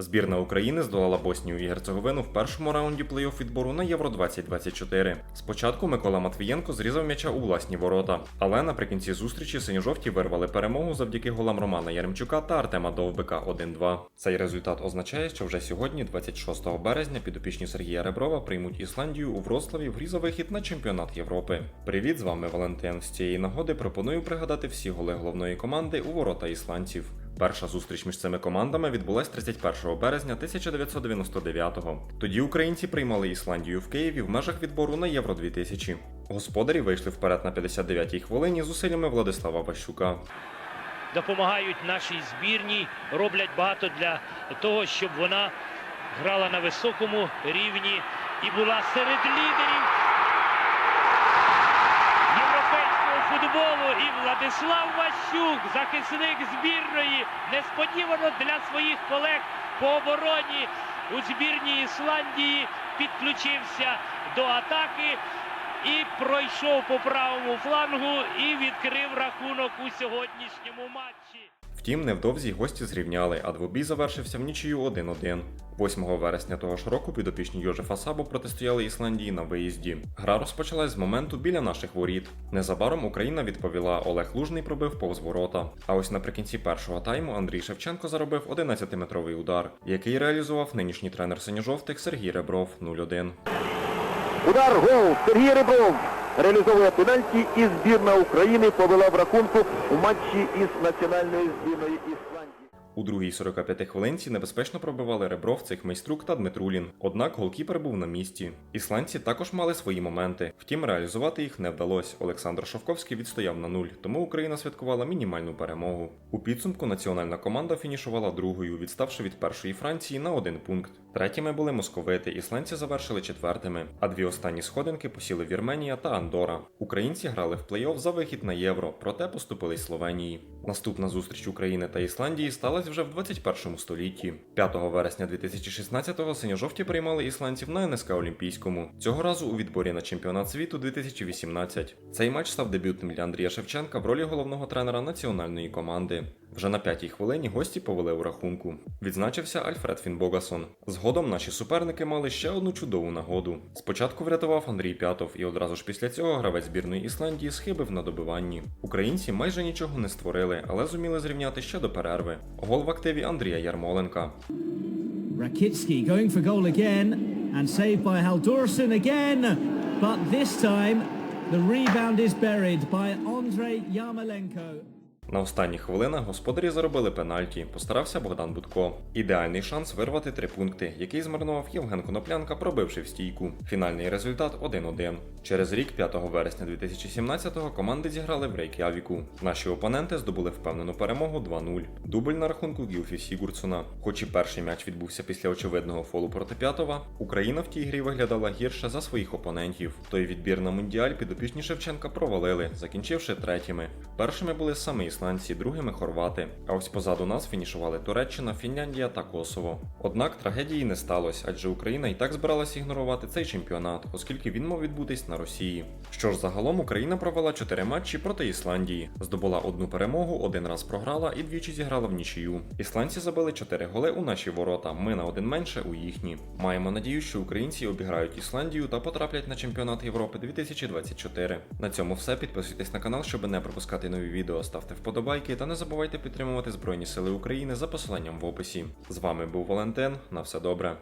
Збірна України здолала Боснію і Герцеговину в першому раунді плей-офф відбору на Євро 2024. Спочатку Микола Матвієнко зрізав м'яча у власні ворота, але наприкінці зустрічі синьо-жовті вирвали перемогу завдяки голам Романа Яремчука та Артема Довбика 1-2. Цей результат означає, що вже сьогодні, 26 березня, підопічні Сергія Реброва приймуть Ісландію у Вроцлаві в грі за на чемпіонат Європи. Привіт, з вами Валентин. З цієї нагоди пропоную пригадати всі голи головної команди у ворота ісландців. Перша зустріч між цими командами відбулась 31 березня 1999-го. Тоді українці приймали Ісландію в Києві в межах відбору на Євро 2000. Господарі вийшли вперед на 59-й хвилині зусиллями Владислава Ващука. допомагають нашій збірній, роблять багато для того, щоб вона грала на високому рівні і була серед лідерів футболу. І Владислав Ващук, захисник збірної, несподівано для своїх колег по обороні у збірній Ісландії підключився до атаки. І пройшов по правому флангу і відкрив рахунок у сьогоднішньому матчі. Втім, невдовзі гості зрівняли, а двобій завершився в нічию 1-1. 8 вересня того ж року підопічні Йожефа Сабо протистояли Ісландії на виїзді. Гра розпочалась з моменту біля наших воріт. Незабаром Україна відповіла, Олег Лужний пробив повз ворота. А ось наприкінці першого тайму Андрій Шевченко заробив 11-метровий удар, який реалізував нинішній тренер синьо-жовтих Сергій Ребров 0-1. Удар гол Сергій Рибров реалізовує пенальті і збірна України повела в рахунку у матчі із національною збірною. У другій 45 хвилинці небезпечно пробивали Ребров, цих майструк та Дмитрулін. Однак голкіпер був на місці. Ісландці також мали свої моменти. Втім, реалізувати їх не вдалося. Олександр Шовковський відстояв на нуль, тому Україна святкувала мінімальну перемогу. У підсумку національна команда фінішувала другою, відставши від першої Франції на один пункт. Третіми були московити, ісландці завершили четвертими, а дві останні сходинки посіли Вірменія та Андора. Українці грали в плей-офф за вихід на євро, проте поступились Словенії. Наступна зустріч України та Ісландії сталася вже в 21 столітті. 5 вересня 2016-го синьо-жовті приймали ісландців на НСК Олімпійському. Цього разу у відборі на чемпіонат світу 2018. Цей матч став дебютним для Андрія Шевченка в ролі головного тренера національної команди. Вже на п'ятій хвилині гості повели у рахунку. Відзначився Альфред Фінбогасон. Згодом наші суперники мали ще одну чудову нагоду. Спочатку врятував Андрій П'ятов, і одразу ж після цього гравець збірної Ісландії схибив на добиванні. Українці майже нічого не створили, але зуміли зрівняти ще до перерви. Гол в активі Андрія Ярмоленка. Rakitsky going for goal again and saved by Haldorson again. But this time the rebound is buried by Andrei Yarmolenko. На останніх хвилинах господарі заробили пенальті. Постарався Богдан Будко. Ідеальний шанс вирвати три пункти, який змарнував Євген Коноплянка, пробивши в стійку. Фінальний результат 1-1. Через рік, 5 вересня 2017-го, команди зіграли в Рейк'явіку. Наші опоненти здобули впевнену перемогу 2-0. Дубль на рахунку Гілфі Сігурцуна. Хоч і перший м'яч відбувся після очевидного фолу проти п'ятого, Україна в тій грі виглядала гірше за своїх опонентів. Той відбір на мундіаль підопічні Шевченка провалили, закінчивши третіми. Першими були саме ісландці, другими хорвати. А ось позаду нас фінішували Туреччина, Фінляндія та Косово. Однак трагедії не сталося, адже Україна і так збиралася ігнорувати цей чемпіонат, оскільки він мав відбутись на Росії. Що ж, загалом Україна провела 4 матчі проти Ісландії, здобула одну перемогу, один раз програла і двічі зіграла в нічию. Ісландці забили 4 голи у наші ворота. Ми на один менше у їхні. Маємо надію, що українці обіграють Ісландію та потраплять на чемпіонат Європи 2024. На цьому все. Підписуйтесь на канал, щоб не пропускати нові відео. Ставте вподобайки та не забувайте підтримувати Збройні Сили України за посиланням в описі. З вами був Валентин. На все добре.